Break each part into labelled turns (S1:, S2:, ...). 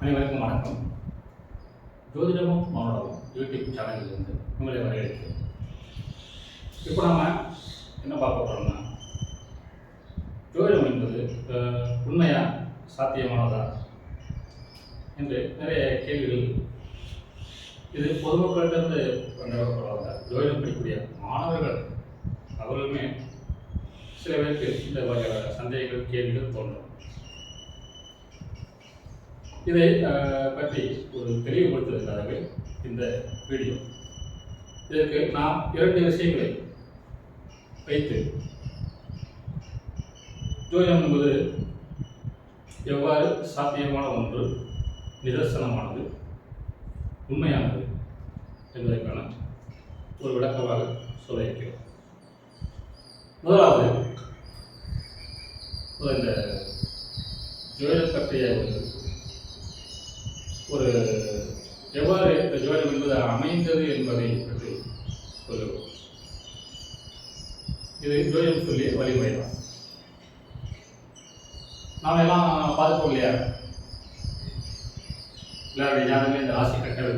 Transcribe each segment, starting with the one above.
S1: அனைவருக்கும் வணக்கம். ஜோதிடமும் மௌனடமும் யூடியூப் சேனலிலிருந்து உங்களை வரவேற்கிறேன். இப்போ நம்ம என்ன பார்க்க போகிறோம்னா ஜோதிடம் என்பது உண்மையா சாத்தியமானதா என்று நிறைய கேள்விகள். இது பொதுமக்கள்கிட்ட இருந்து நிறுவப்படுவாங்க ஜோதிடம் படிக்கக்கூடிய மாணவர்கள் அவர்களுமே சில பேருக்கு இந்த வகையான சந்தேகங்கள் கேள்விகள் தோன்றும். இதை பற்றி ஒரு தெளிவுபடுத்துவதற்காகவே இந்த வீடியோ. இதற்கு நாம் இரண்டு விஷயங்களை வைத்து ஜோதிடம் என்பது எவ்வாறு சாத்தியமான ஒன்று நிதர்சனமானது உண்மையானது என்பதற்கான ஒரு விளக்கமாக சொல்ல இருக்கிறோம். முதலாவது இந்த ஜுவல் பற்றிய ஒரு எவ்வாறு இந்த ஜோதிடம் என்பது அமைந்தது என்பதை பற்றி சொல்லுவோம். இது ஜோதிடம் சொல்லி வழிமுறை தான் நாம் எல்லாம் பார்த்துக்கோம் இல்லையா? எல்லாருடைய ஜாதகமே இந்த ராசி கட்டது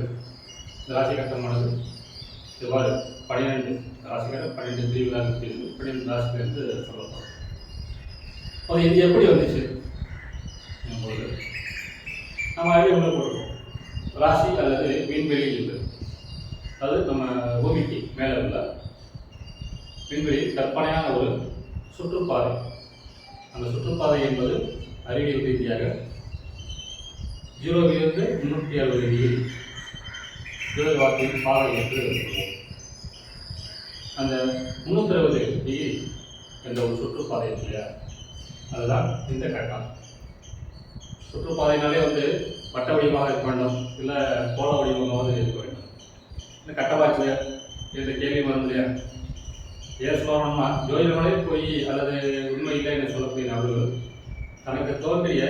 S1: இந்த ராசி கட்டமானது. எவ்வாறு? பனிரெண்டு. ராசி கட்டம் பன்னிரெண்டு பிரிவுகளாக பிரிவு பன்னிரெண்டு ராசிலிருந்து சொல்லப்படும். அது இது எப்படி வந்துச்சு? உங்களுக்கு நம்ம அறிவு ஒன்று போட்டுருக்கோம் ராசி அல்லது விண்வெளி இருக்குது அது நம்ம பூமிக்கு மேலே உள்ள விண்வெளி கற்பனையான ஒரு சுற்றுப்பாதை. அந்த சுற்றுப்பாதை என்பது அறிவியல் ரீதியாக ஜீரோவிலிருந்து முன்னூற்றி அறுபது டிகிரி ஜீரோ வாக்கின் பாதை என்று அந்த முந்நூற்றி அறுபது டிகிரி என்ற ஒரு சுற்றுப்பாதை இருக்கு இல்லையா? அதுதான் இந்த கட்டம் சுற்றுப்பாதைனாலே வந்து வட்ட வடிவமாக இருக்க வேண்டும். இல்லை கோல வடிவமாக இருக்க வேண்டும். இந்த கட்டபாய்ச்சில் இந்த கேள்வி வரும் இல்லையா? ஏன் சொல்லணும்னா ஜோதிடர்களே போய் அல்லது உண்மை இல்லை என்று சொல்லக்கூடிய நபர்கள் தனக்கு தோன்றிய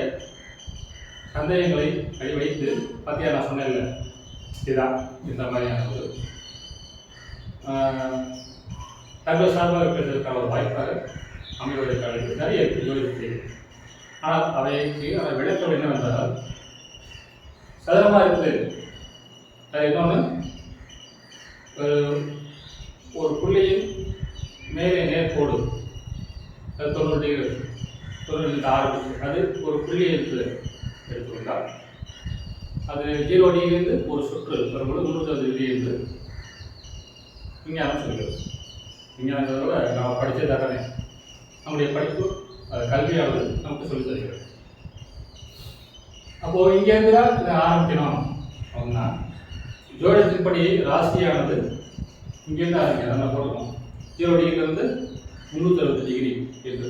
S1: சந்தேகங்களை கை வைத்து பற்றியா நான் சொன்னேன் இதுதான் இந்த மாதிரியான ஒரு ஆஹ், சார்பாக பேசுவதற்கான ஒரு வாய்ப்பாக அமைவதற்கான நிறைய இருக்கு ஆனால் அவைக்கு அதை விளக்கம் என்னவென்றால் சதுரமாக இருக்குது அது இன்னொன்று ஒரு புள்ளியின் மேலே நேர்கோடு அது தொண்ணூறு டிகிரி தொண்ணூறு ஆரம்பிச்சு அது ஒரு புள்ளி எடுத்து எடுத்துக்கொண்டால் அது ஜீரோ டிகிரிலிருந்து ஒரு சுற்று வரும்போது முந்நூற்றி டிகிரி என்று விஞ்ஞானம் சொல்கிறது விஞ்ஞானங்கிறத நாம் படித்தது தானே நம்முடைய படிப்பு கல்வியானது நமக்கு சொல்லி தருகிறது. அப்போது இங்கேருந்து தான் இதை ஆரம்பிக்கணும் அப்படின்னா ஜோடத்தின்படி ராசியானது இங்கேருந்து ஆரம்பிக்கணும் நம்ம போட்டுக்கணும் ஜீரோ டிகிரிலேருந்து முந்நூற்றி அறுபது டிகிரி என்று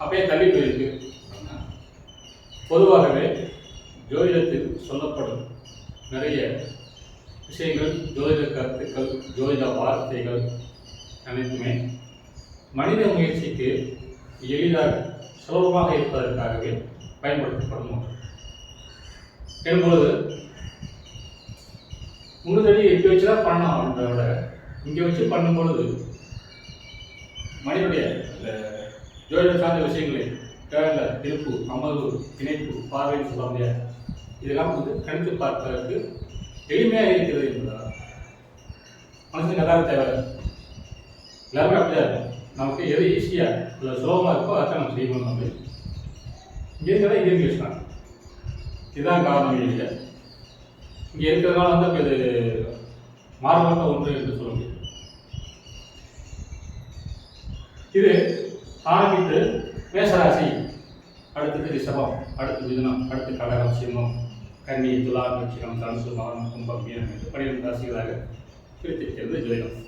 S1: அப்படியே தள்ளி போயிருக்கு பொதுவாகவே ஜோதிடத்தில் சொல்லப்படும் நிறைய விஷயங்கள் ஜோதிட கருத்துக்கள் ஜோதிட வார்த்தைகள் அனைத்துமே மனித முயற்சிக்கு எளிதாக சுலபமாக இருப்பதற்காகவே பயன்படுத்தப்படும் ஒன்று. என்பது முழுதடி எட்டு வச்சு தான் பண்ணணும் அப்படின்றத விட இங்கே வச்சு பண்ணும் பொழுது மனிதனுடைய இந்த ஜோதிட சார்ந்த விஷயங்களை கேரள திருப்பு அமர்வு இணைப்பு பார்வைன்னு சொல்ல முடியாது. இதெல்லாம் வந்து கணித்து பார்ப்பதற்கு எளிமையாக இருக்கிறது என்பதால் மனசுக்கு நல்லா தேவை. எல்லாருமே அப்படிதான் இருக்கும் நமக்கு எது ஈஸியாக இல்லை சுலபமாக இருக்கோ அதை நம்ம செய்யணும் நம்ம இங்கே இருக்கிறதா இங்கே இங்கிலீஷ் தான் இதுதான் காரணம் இல்லை இங்கே இருக்கிறதுனால வந்து அப்ப இது மாறுபட்ட ஒன்று என்று சொல்ல முடியும் இது ஆரம்பித்து மேசராசி அடுத்தது ரிஷபம் அடுத்து மிதுனம் அடுத்து கடகம் சிம்மம் கன்னி துலா விருச்சிகம் தனுசு மகனம் கும்பம் மீனம் என்று பன்னிரெண்டு ராசிகளாக பிரித்திருக்கிறது ஜோதிடம்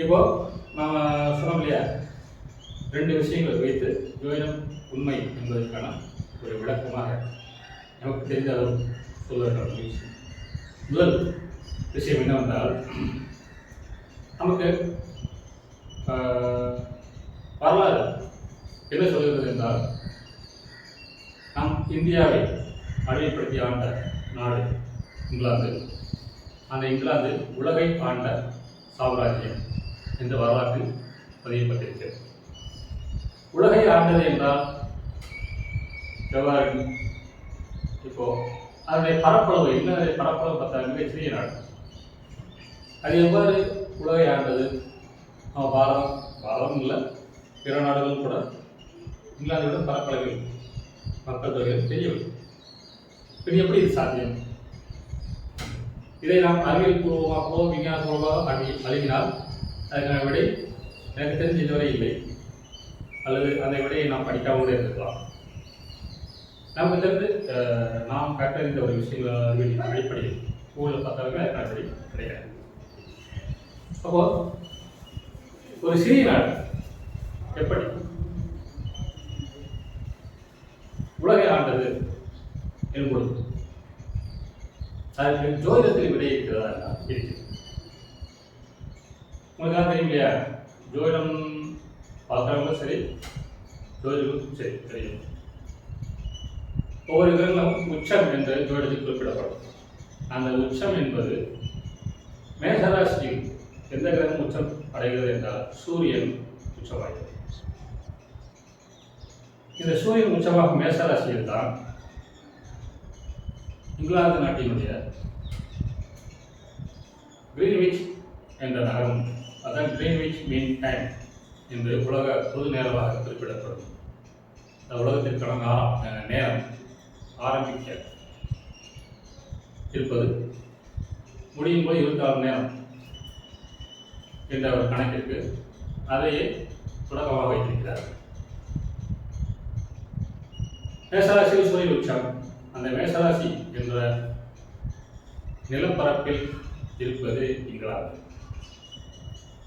S1: இப்போ நம்ம சொன்னோம் இல்லையா? ரெண்டு விஷயங்களை வைத்து துவைதம் உண்மை என்பதற்கான ஒரு விளக்கமாக நமக்கு தெரிந்த அளவு சொல்வதற்கான முயற்சி முதல் விஷயம் என்னவென்றால் நமக்கு வரலாறு என்ன சொல்கிறது என்றால் நம் இந்தியாவை அடிமைப்படுத்தி ஆண்ட நாடு இங்கிலாந்து. அந்த இங்கிலாந்து உலகை ஆண்ட சாம்ராஜ்யம். என்ற வரலாற்றில் பதியப்பட்டிருக்கிறது. உலகை ஆண்டது என்றால் எவ்வாறு? இப்போ அதனுடைய பரப்பளவு என்ன பரப்பளவு பார்த்தா மிகச்சிறிய நாடு அது எவ்வாறு உலகை ஆண்டது? நம்ம பாரதம் பாரதம் இல்லை பிற நாடுகளும் கூட இங்கிலாந்தை பரப்பளவில் மக்கள் தொகையில் பெரியவை இது எப்படி இது சாத்தியம்? இதை நாம் அறிவியல் பூர்வமாகவோ விஞ்ஞானபூர்வமாக அழி அழுகினால் அதுக்கான விடை எனக்கு தெரிஞ்ச இதுவரை இல்லை. அல்லது அந்த விடையை நாம் படிக்காமல் கூட இருக்கலாம். நமக்கு தெரிந்து நாம் கற்றறிந்த ஒரு விஷயங்கள் அடிப்படையில் ஸ்கூலில் பார்த்தாலுமே அதுக்கான கிடையாது. அப்போ ஒரு சிறிய நாடு எப்படி? உலகை ஆண்டது என்பது அதற்கு ஜோதிடத்தில் விடை இருக்கிறதா? இருக்கிறது. உங்களுக்கு தெரியும் இல்லையா ஜோதிடம் பார்க்குறவங்களும் சரி ஜோதிடமும் சரி தெரியும் ஒவ்வொரு கிரகங்களும் உச்சம் என்று ஜோதிடத்தில் குறிப்பிடப்படும். அந்த உச்சம் என்பது மேசராசியில் எந்த கிரகம் உச்சம் அடைகிறது என்றால் சூரியன் உச்சமாகிறது. இந்த சூரியன் உச்சமாக மேசராசியில் தான் இங்கிலாந்து நாட்டினுடைய கிரீன்விச் என்ற நகரம் அதான் கிரீன்விச் மீன் டைம் என்று உலக பொது நேரமாக குறிப்பிடப்படும். அந்த உலகத்திற்கான நேரம் ஆரம்பிக்க இருப்பது முடியும் போது இருபத்தாறு நேரம் என்ற ஒரு கணக்கிற்கு அதையே தொடக்கமாக வைத்திருக்கிறார். மேசராசியில் சூரிய உச்சம். அந்த மேசராசி என்ற நிலப்பரப்பில் இருப்பது இங்கிலாந்து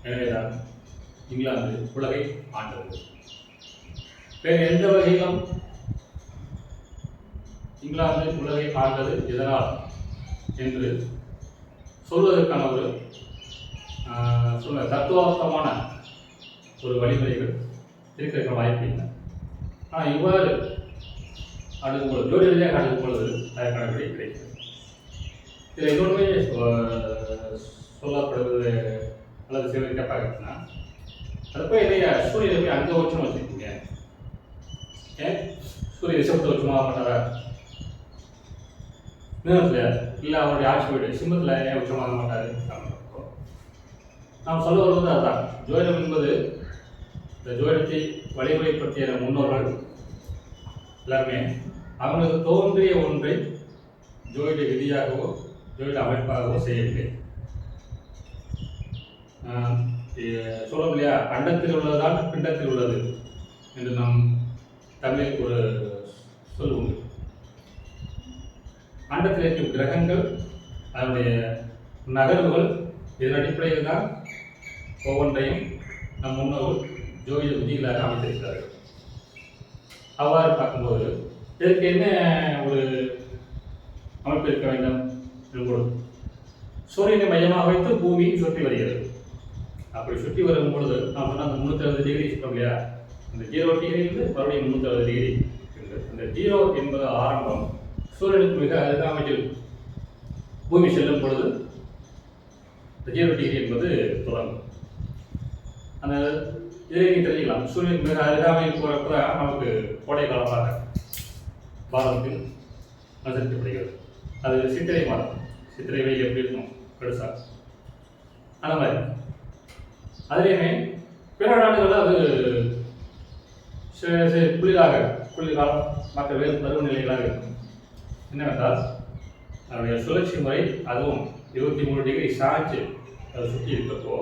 S1: எனவேதான் இங்கிலாந்து உலகை ஆண்டது. வேறு எந்த வகையிலும் இங்கிலாந்து உலகை ஆண்டது எதனால் என்று சொல்வதற்கான ஒரு சொல்ல தத்துவார்த்தமான ஒரு வழிமுறைகள் இருக்கிற வாய்ப்பு இல்லை. ஆனால் இவ்வாறு அணுகும் பொழுது ஜோடியாக அணுகும் பொழுது அதற்கான விடை கிடைக்கிறது. இதில் இன்னொன்றுமே சொ- சொல்லப்படுவது அல்லது சிலர் கேட்பாங்கன்னா அது போய் இல்லையா சூரியனை போய் அங்கே வருஷம் வச்சுருக்கீங்க. ஏன்? சூரிய ரிஷபத்தை வச்சுமா மாட்டாரா மீனத்தில் இல்லை அவருடைய ஆட்சி வீடு சிம்மத்தில் ஏன் உச்சமாக மாட்டாரு நாம் சொல்ல வருவது அதுதான். ஜோதிடம் என்பது இந்த ஜோதிடத்தை வழிமுறைப்படுத்திய முன்னோர்கள் எல்லாருமே அவங்களுக்கு தோன்றிய ஒன்றை ஜோதிட விதியாகவோ ஜோதிட அமைப்பாகவோ செய்யவில்லை. ஆஹ் இல்லையா? அண்டத்தில் உள்ளதுதான் பிண்டத்தில் உள்ளது என்று நாம் தமிழில் ஒரு சொல்லுவோம். அண்டத்தில் இருக்கும் கிரகங்கள் அதனுடைய நகர்வுகள் இதன் அடிப்படையில் தான் ஒவ்வொன்றையும் நம் முன்னோர்கள் ஜோதிட விதிகளாக அமைத்திருக்கிறார்கள். அவ்வாறு பார்க்கும்போது இதற்கு என்ன ஒரு அமைப்பு இருக்க வேண்டும் என்று சூரியனை மையமாக வைத்து பூமி சுற்றி வருகிறது. அப்படி சுற்றி வரும் பொழுது நான் சொன்ன அந்த முந்நூற்றி டிகிரி சொல்றோம் இல்லையா? அந்த ஜீரோ டிகிரியிலிருந்து மறுபடியும் முந்நூற்றி டிகிரி அந்த ஜீரோ என்பது ஆரம்பம். சூரியனுக்கு மிக அருகாமையில் பூமி செல்லும் பொழுது இந்த ஜீரோ டிகிரி என்பது தொடங்கும். அந்த இதை தெரிஞ்சுக்கலாம். சூரியன் மிக அருகாமையில் போகிறப்ப தான் நமக்கு கோடை காலமாக பாரதத்தில் அனுசரிக்கப்படுகிறது. அது சித்திரை மாதம். சித்திரை வெயில் எப்படி இருக்கும் பெருசாக அந்த மாதிரி. அதுலேயுமே பிற நாடுகளில் அது சி- குளிராக குளிர்காலம் மற்ற வேறு பருவநிலைகளாக இருக்கும். என்னவென்றால் அதனுடைய சுழற்சி முறை அதுவும் இருபத்தி மூணு டிகிரி சாய்ச்சு அதை சுற்றி இருக்கப்போ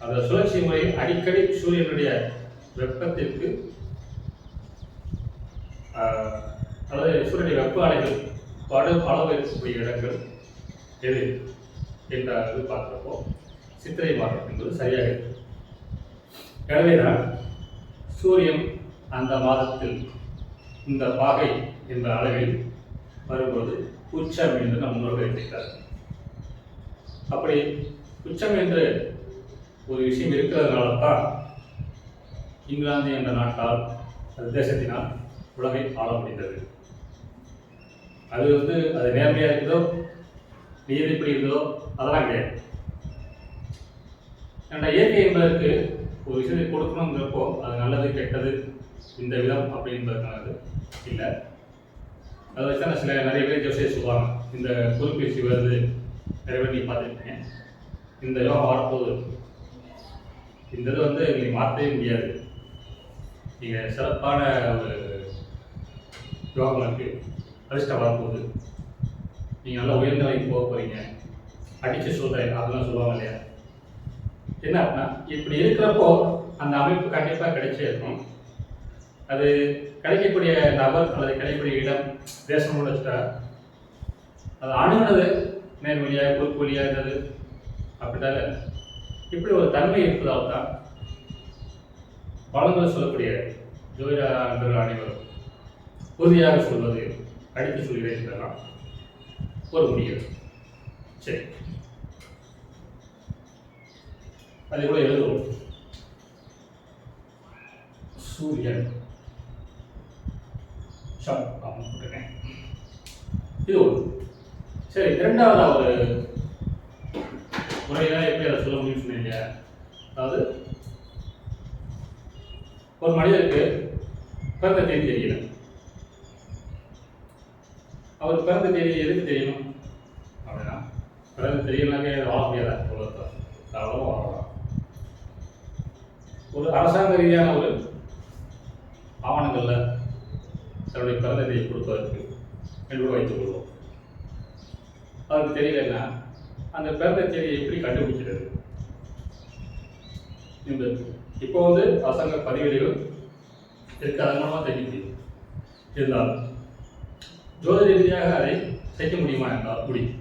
S1: அந்த சுழற்சி முறை அடிக்கடி சூரியனுடைய வெப்பத்திற்கு அதாவது சூரியனுடைய வெப்ப அலைகள் படு அளவு இருக்கக்கூடிய இடங்கள் எது? என்ற இது பார்க்குறப்போ சித்திரை மாதம் என்பது சரியாக இருக்கு எனவேதான் சூரியன் அந்த மாதத்தில் இந்த பாகை என்ற அளவில் வரும்போது உச்சம் என்று நம் முன்னோர்கள் இருக்கிறார்கள் அப்படி உச்சம் என்று ஒரு விஷயம் இருக்கிறதுனால தான் இங்கிலாந்து என்ற நாட்டால் அது தேசத்தினால் உலகை ஆள முடிந்தது அது வந்து அது நேர்மையாக இருந்ததோ நீதிப்படி இருந்ததோ அதெல்லாம் கிடையாது. ஏன்னா இயற்கை என்பதற்கு ஒரு விஷயத்தை கொடுக்கணுங்கிறப்போ அது நல்லது கெட்டது இந்த விதம் அப்படின்றதுனால இல்லை. அதை வச்சு தான் சில நிறைய பேர் ஜோசியை சொல்லுவாங்க. இந்த குறுப்பீச்சு வருது நிறைய பேர் நீ பார்த்துருக்கீங்க இந்த யோகம் வரப்போகுது இந்த இது வந்து நீங்கள் மாற்றவே முடியாது. நீங்கள் சிறப்பான ஒரு யோகம் இருக்குது அதிர்ஷ்டம் வரப்போகுது. நீங்கள் நல்லா உயர்ந்த நிலைக்கு போக போகிறீங்க அடித்து சொல்கிறேன் அதெல்லாம் சொல்லுவாங்க இல்லையா? என்ன அப்படின்னா இப்படி இருக்கிறப்போ அந்த அமைப்பு கண்டிப்பாக கிடைச்சே இருக்கும். அது கிடைக்கக்கூடிய நபர் அல்லது கிடைக்கக்கூடிய இடம் தேசம் வச்சுட்டா அது அணுகுனது நேர்மொழியாக வழியாக இருந்தது அப்படிதால இப்படி ஒரு தன்மை இருப்பதால் தான் பலன்கள் சொல்லக்கூடிய ஜோதிட அன்பர்கள் அனைவரும் உறுதியாக சொல்வது அடித்து சொல்கிறேன் என்றெல்லாம் ஒரு முடியும் சரி. அது கூட எழுதுவோம். சூரியன். சம். போட்டிருக்கேன். இது ஒன்று சரி இரண்டாவதாக ஒரு முறையாக எப்படி அதை சொல்ல முடியும்னு சொன்னீங்க அதாவது ஒரு மனிதருக்கு பிறந்த தேதி தெரியல அவர் பிறந்த தேதி எதுக்கு தெரியணும்? அப்படின்னா பிறந்த தெரியலனாவே வாழ முடியாத உலகத்தை அவ்வளோ வாழலாம் ஒரு அரசாங்க ரீதியான ஒரு ஆவணங்களில் தன்னுடைய பிறந்த தேதியை கொடுப்பதற்கு என்று வைத்துக் கொள்வோம். அதுக்கு தெரியலன்னா அந்த பிறந்த தேதியை எப்படி கண்டுபிடிக்கிறது? இந்த இப்போ வந்து அரசாங்க பதிவேடுகள் இருக்கு அதன் மூலமாக தெரிவிக்க முடியும் இருந்தாலும் ரீதியாக அதை செய்ய முடியுமா என்றால் முடியும்.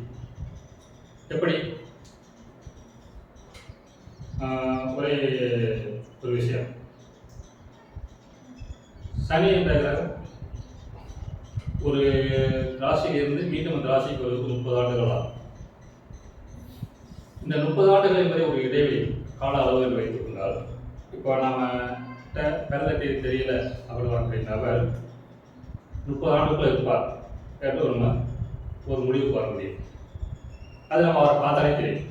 S1: சனி என்ற கிரகம் ஒரு ராசியிலிருந்து மீண்டும் அந்த ராசிக்கு வருவது முப்பது ஆண்டுகள் ஆகும். இந்த முப்பது ஆண்டுகள் என்பதை ஒரு இடைவெளி கால அளவு என்று வைத்துக் கொண்டால் இப்போ நாம பிறந்த தேதி தெரியல அப்படின்னு நபர் முப்பது ஆண்டுக்குள்ள இருப்பார் கேட்டு ஒரு ஒரு முடிவுக்கு வர முடியும். அது நம்ம அவரை பார்த்தாலே தெரியும்.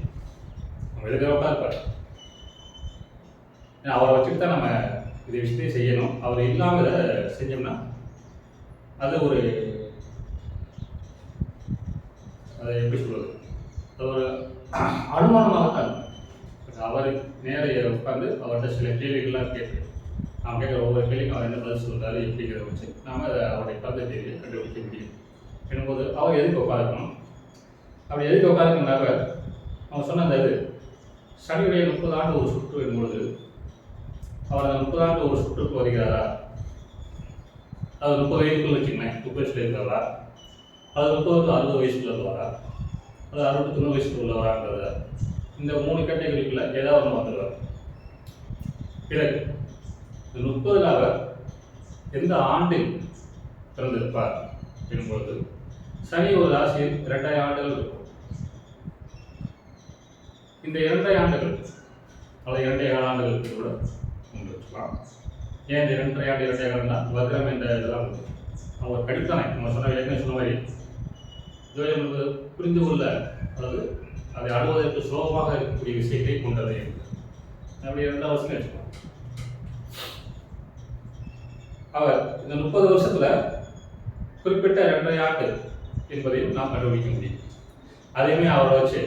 S1: நம்ம எதிர்க்கிறவா இருப்பார். ஏன்னா அவரை வச்சுட்டு தான் நம்ம இது விஷயத்தையும் செய்யணும். அவர் இல்லாமல் செஞ்சோம்னா அது ஒரு அதை எப்படி சொல்வது ஒரு அனுமானமாகத்தான் அவர் நேர உட்காந்து அவர்கிட்ட சில கேள்விகள்லாம் கேட்டு நாம் கேட்குற ஒவ்வொரு கேள்விக்கும் அவர் என்ன பதில் சொல்கிறாரு எப்படிங்கிறத வச்சு நாம் அதை அவருடைய பிறந்த தேதியை கண்டுபிடிக்க முடியும். என்னும்போது அவர் எதுக்கு உட்காந்துக்கணும் அப்படி எதுக்கு உட்காந்துக்கணும் அவர் சொன்ன அந்த இது சனியுடைய முப்பது ஆண்டு ஒரு சுற்று என்பொழுது அவர் அந்த முப்பது ஆண்டு ஒரு சுற்றுக்கு வருகிறாரா? அது முப்பது வயதுக்குள்ள வச்சுக்கோங்க முப்பது வயசுல இருக்கிறாரா அது முப்பது அறுபது வயசுக்குள்ள உள்ளவரா? அது அறுபத்தி தொண்ணூறு வயசுக்குள்ள உள்ளவராங்கிறத. இந்த மூணு கேட்டகரிக்குள்ள ஏதாவது ஒன்று வந்துடுவார் பிறகு இந்த முப்பதில் அவர் எந்த ஆண்டில் பிறந்திருப்பார் என்பொழுது சனி ஒரு ராசியில் இரண்டாயிரம் ஆண்டுகள் இருக்கும். இந்த இரண்டரை ஆண்டுகள் அல்லது இரண்டே ஆண்டுகளுக்கு கூட ஏன் இந்த இரண்டரை ஆண்டு இரண்டே வக்ரம் என்ற இதெல்லாம் உண்டு. அவங்க கடித்தானே நம்ம சொன்ன ஏற்கனவே சொன்ன மாதிரி. ஜோதிடம் என்பது புரிந்து கொள்ள அதாவது அதை அணுவதற்கு சுலபமாக இருக்கக்கூடிய விஷயத்தை கொண்டது. அப்படி இரண்டாவது வருஷம் வச்சுக்கோம் அவர் இந்த முப்பது வருஷத்துல குறிப்பிட்ட இரண்டரை ஆண்டு என்பதையும் நாம் கண்டுபிடிக்க முடியும். அதையுமே அவரை வச்சு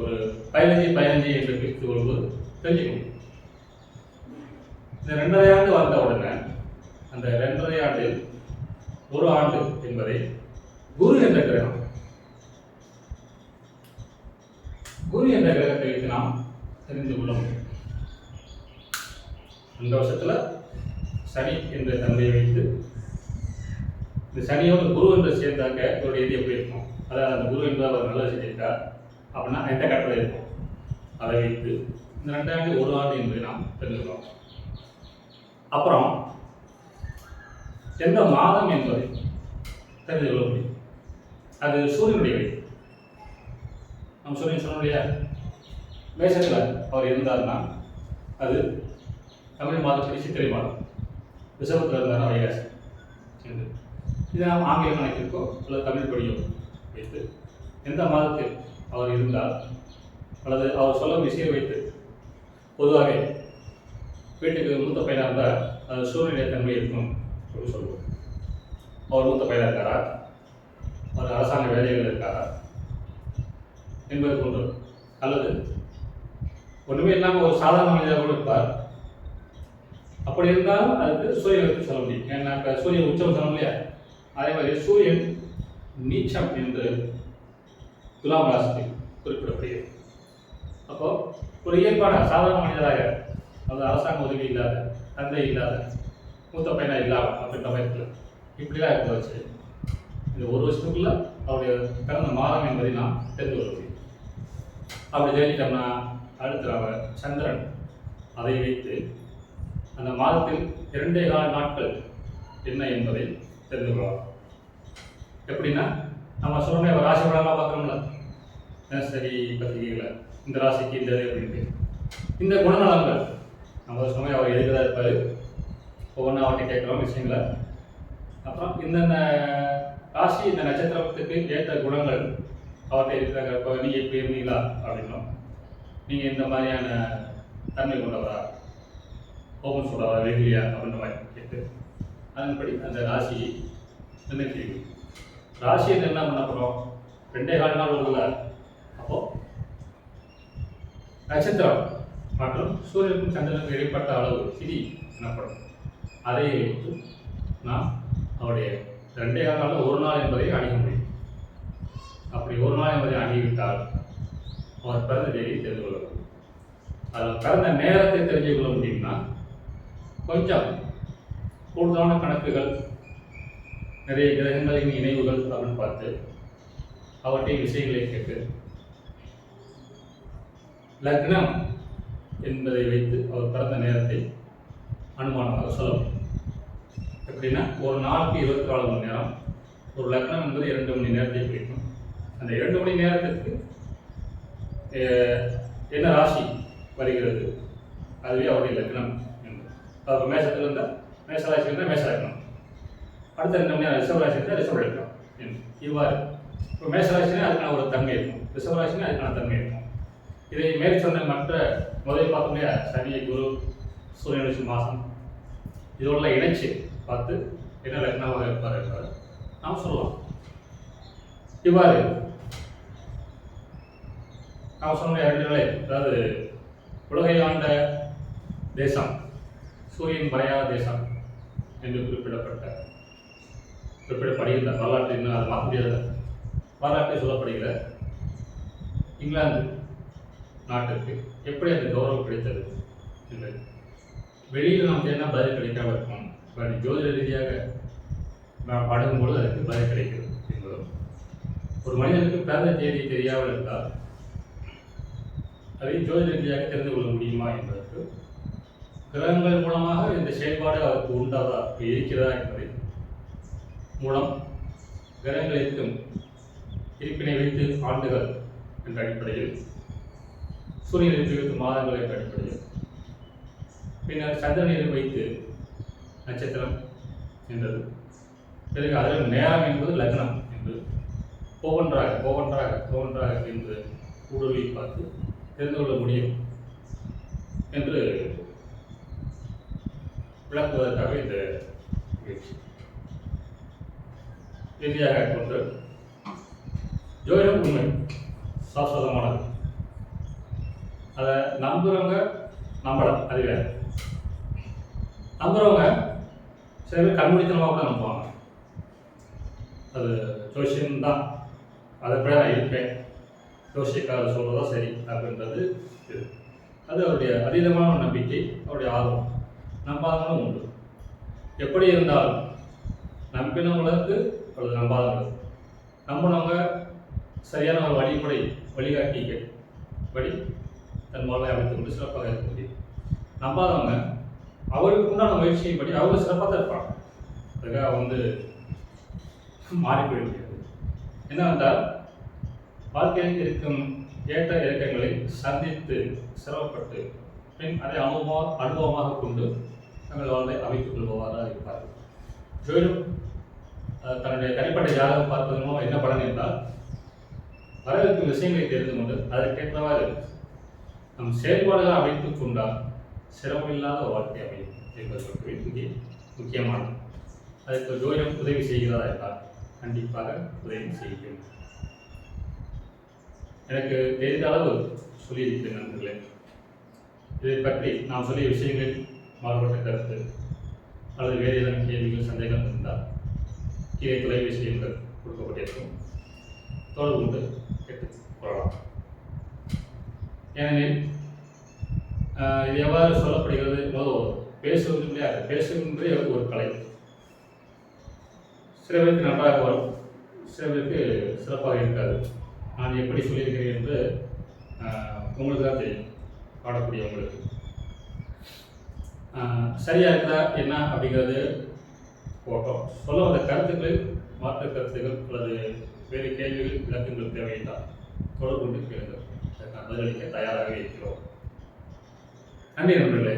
S1: ஒரு பதினஞ்சு பதினஞ்சு என்று பிரித்து கொள்வது தெரிஞ்சுக்க முடியும். இந்த ரெண்டரை ஆண்டு வந்த உடனே அந்த ரெண்டரை ஆண்டில் ஒரு ஆண்டு என்பதை குரு என்ற கிரகம் குரு என்ற கிரகத்தை வைத்து நாம் தெரிந்து கொள்ள முடியும். அந்த வருஷத்துல சனி என்ற தந்தையை வைத்து இந்த சனியோட குரு என்று சேர்ந்தாக்க இதோட இது எப்படி இருக்கும்? அதாவது அந்த குரு என்றால் அவர் நல்லது செஞ்சிருக்கார் அப்படின்னா எந்த கட்டளை இருக்கும்? அதை வைத்து இந்த ரெண்டாண்டு ஒரு ஆண்டு என்பதை நாம் தெரிஞ்சுக்கலாம் அப்புறம் எந்த மாதம் என்பதை தெரிந்து கொள்ள முடியும். அது சூரியனுடைய வழி நம்ம சூரியன் சொன்னோம் இல்லையா மேசத்தில் அவர் இருந்தார்னா அது தமிழ் மாதப்படி சித்திரை மாதம். ரிசர்வத்தில் இருந்தார் வைகாசி என்று இது நாம் ஆங்கில கணக்கிற்கோ அல்லது தமிழ் படியோ வைத்து எந்த மாதத்தில் அவர் இருந்தால் அல்லது அவர் சொல்லும் விஷயம் வைத்து பொதுவாக வீட்டுக்கு மூத்த பையனாக இருந்தால் அது சூழ்நிலை தன்மை இருக்கும் அப்படின்னு சொல்லுவோம். அவர் மூத்த பையனாக இருக்காரா? அவர் அரசாங்க வேலைகள் இருக்காரா? என்பது கொண்டு அல்லது ஒன்றுமே இல்லாமல் ஒரு சாதாரண மனிதராக கூட இருப்பார். அப்படி இருந்தாலும் அதுக்கு சூரியனுக்கு சொல்ல முடியும். ஏன்னா இப்போ சூரியன் உச்சம் சொல்ல இல்லையா? அதே மாதிரி சூரியன் நீச்சம் என்று துலாம் ராசி குறிப்பிடப்படுகிறது. அப்போ ஒரு இயல்பான சாதாரண மனிதராக அது அரசாங்க உதவி இல்லாத தந்தை இல்லாத மூத்த பையனாக இல்லாமல் அப்படின்ற மாதிரி இப்படிலாம் இருக்க வச்சு இந்த ஒரு வருஷத்துக்குள்ள அவருடைய பிறந்த மாதம் என்பதை நாம் தெரிந்து கொள்ள முடியும். அப்படி தெரிஞ்சிட்டோம்னா அடுத்து அவர் சந்திரன் அதை வைத்து அந்த மாதத்தில் இரண்டே கால நாட்கள் என்ன என்பதை தெரிந்து கொள்ளலாம். எப்படின்னா நம்ம சொன்ன ராசி பலன்லாம் பார்க்குறோம்ல. சரி பத்திரிகைகளை இந்த ராசிக்கு இந்த அப்படின்ட்டு. இந்த குணநலங்கள் நம்ம சொன்ன அவர் தான் இருப்பார் ஒவ்வொன்றா அவர்கிட்ட கேட்குறோம் விஷயங்களை. அப்புறம் இந்தந்த ராசி இந்த நட்சத்திரத்துக்கு ஏற்ற குணங்கள் அவர்கிட்ட இருக்கிறாங்க. இப்போ நீங்கள் எப்படி இருந்தீங்களா அப்படின்னும். நீங்கள் இந்த மாதிரியான தன்மை கொண்டவரா? ஓபன் சொல்கிறவரா வெகுலியா அப்படின்ற மாதிரி கேட்டு அதன்படி அந்த ராசி நிர்ணயிக்கிறீங்க ராசி என்ன பண்ண போகிறோம் ரெண்டே கால் நாள் வருதுல அப்போது நட்சத்திரம். மற்றும் சூரியனுக்கும் சந்திரனுக்கும் இடைப்பட்ட அளவு திதி எனப்படும். அதை வைத்து நாம் அவருடைய ரெண்டே காலம் ஒரு நாள் என்பதை அணிய முடியும். அப்படி ஒரு நாள் என்பதை அணுகிவிட்டால் அவர் பிறந்த தேதியை தெரிந்து கொள்ள முடியும். அதில் பிறந்த நேரத்தை தெரிஞ்சு கொள்ள முடியும்னா கொஞ்சம் கூடுதலான கணக்குகள் நிறைய கிரகங்களின் இணைவுகள் அப்படின்னு பார்த்து அவற்றை விஷயங்களை கேட்டு லக்னம் என்பதை வைத்து அவர் பிறந்த நேரத்தை அனுமானமாக சொல்லலாம் எப்படின்னா ஒரு நாளுக்கு இருபத்தி நாலு மணி நேரம் ஒரு லக்னம் என்பது இரண்டு மணி நேரத்தை குறிக்கும். அந்த இரண்டு மணி நேரத்திற்கு என்ன ராசி வருகிறது? அதுவே அவருடைய லக்னம் என்பது. அப்போ மேசத்தில் இருந்தால் மேச ராசி இருந்தால் மேச லக்னம். அடுத்த ரெண்டு மணி நேரம் ரிசர்வ் ராசி இருந்தால் ரிசர்வ் லக்னம். என்று இவ்வாறு. இப்போ மேச ராசினா அதுக்கான ஒரு தன்மை இருக்கும். ரிசர்வ் ராசினா அதுக்கான தன்மை இருக்கும். இதை மேல் சொன்ன மற்ற முதலில் பார்த்தோம் இல்லையா சனி குரு சூரியன் மாசம். மாதம் இதோட இணைச்சு பார்த்து என்ன லக்னமாக இருப்பார் என்பதை நாம் சொல்லலாம். இவ்வாறு நாம் சொன்ன இரண்டு நிலை அதாவது உலகை ஆண்ட தேசம் சூரியன் பயா தேசம் என்று குறிப்பிடப்பட்ட குறிப்பிடப்படுகின்ற வரலாற்று இன்னும் அது மாற்ற முடியாத வரலாற்றை சொல்லப்படுகிற இங்கிலாந்து நாட்டிற்கு எப்படி அந்த கௌரவம் கிடைத்தது என்பது வெளியில் நமக்கு என்ன பதில் கிடைக்காம இருக்கும். பட் ஜோதிட ரீதியாக நாம் அணுகும்போது அதுக்கு பதில் கிடைக்கிறது என்பதும். ஒரு மனிதனுக்கு பிறந்த தேதி தெரியாமல் இருந்தால் அதை ஜோதிட ரீதியாக தெரிந்து கொள்ள முடியுமா என்பதற்கு கிரகங்கள் மூலமாக இந்த செயல்பாடு அவருக்கு உண்டாதா இருக்கிறதா என்பதை மூலம் கிரகங்கள் இருக்கும் இருப்பினை வைத்து ஆண்டுகள் என்ற அடிப்படையில் சூரியன் வைத்து மாதங்களை பயன்படுது பின்னர் சந்திரனை வைத்து நட்சத்திரம் என்றது பிறகு அதில் நேரம் என்பது லக்னம் என்று ஒவ்வொன்றாக ஒவ்வொன்றாக ஒவ்வொன்றாக என்று ஊடுருவி பார்த்து தெரிந்து கொள்ள முடியும் என்று விளக்குவதற்காக இந்த முயற்சி. இறுதியாக ஒன்று ஜோதிடம் உண்மை சாஸ்வதமானது. அதை நம்புறவங்க நம்பலாம் அது வேற. நம்புறவங்க சில பேர் கண்மூடித்தனமாக கூட நம்புவாங்க. அது ஜோஷியம் தான் அதை கூட நான் இருப்பேன். ஜோசியக்காரர் சொல்கிறதா சரி அப்படின்றது இது. அது அவருடைய அதீதமான நம்பிக்கை அவருடைய ஆர்வம். நம்பாதவங்களும் உண்டு. எப்படி இருந்தாலும் நம்பினவங்களுக்கு அல்லது நம்பாதவங்களுக்கு நம்பினவங்க சரியான ஒரு வழிமுறை வழிகாட்டிக்க வழி தன் வாழ்வை அமைத்துக் கொண்டு சிறப்பாக இருக்க முடியும் நம்பாதவங்க அவருக்கு உண்டான முயற்சியின்படி அவங்க சிறப்பாக தான் இருப்பாங்க. அதுக்காக வந்து மாறி போயிட முடியாது. என்னவென்றால் வாழ்க்கையில் இருக்கும் ஏற்ற இறக்கங்களை சந்தித்து சிரமப்பட்டு பின் அதை அனுபவமாக அனுபவமாக கொண்டு தங்கள் வாழ்வை அமைத்துக் கொள்பவராக இருப்பார்கள். மேலும் தன்னுடைய தனிப்பட்ட ஜாதகம் பார்ப்பதன் மூலம் என்ன பலன் என்றால் வரவிருக்கும் விஷயங்களை தெரிந்து கொண்டு அதற்கேற்றவாறு நம் செயல்பாடுகளை அமைத்துக் கொண்டால் சிரமமில்லாத வாழ்க்கை அமையும் என்பது மட்டுமே இங்கே முக்கியமானது அதற்கு ஜோதிடம் உதவி செய்கிறதா என்றால் கண்டிப்பாக உதவி செய்யும். எனக்கு தெரிந்த அளவு சொல்லியிருக்கிறேன் நண்பர்களே. இதை பற்றி நாம் சொல்லிய விஷயங்களில் மாறுபட்ட கருத்து அல்லது வேறு ஏதேனும் கேள்விகள் சந்தேகம் இருந்தால் கீழே தொலைபேசி எண்கள் கொடுக்கப்பட்டிருக்கும். தொடர்பு கொண்டு கேட்டுக் கொள்ளலாம். ஏனெனில் இது எவ்வாறு சொல்லப்படுகிறது? முதல் பேசுவது கிடையாது பேசுகின்றே ஒரு கலை. சில பேருக்கு நன்றாக வரும் சில பேருக்கு சிறப்பாக இருக்காது. நான் எப்படி சொல்லியிருக்கிறேன் என்று உங்களுக்கு தான் தெரியும் பாடக்கூடியவங்களுக்கு. சரியா இருக்குதா என்ன அப்படிங்கிறது போட்டோம். சொல்ல வந்த கருத்துக்கள் மாற்று கருத்துக்கள் அல்லது வேறு கேள்விகள் விளக்கங்கள் தேவையில்லை. தொடர்பு கொண்டு கேளுங்கள். பதிலளிக்க தயாராக இருக்கிறோம். நன்றி நண்பர்களே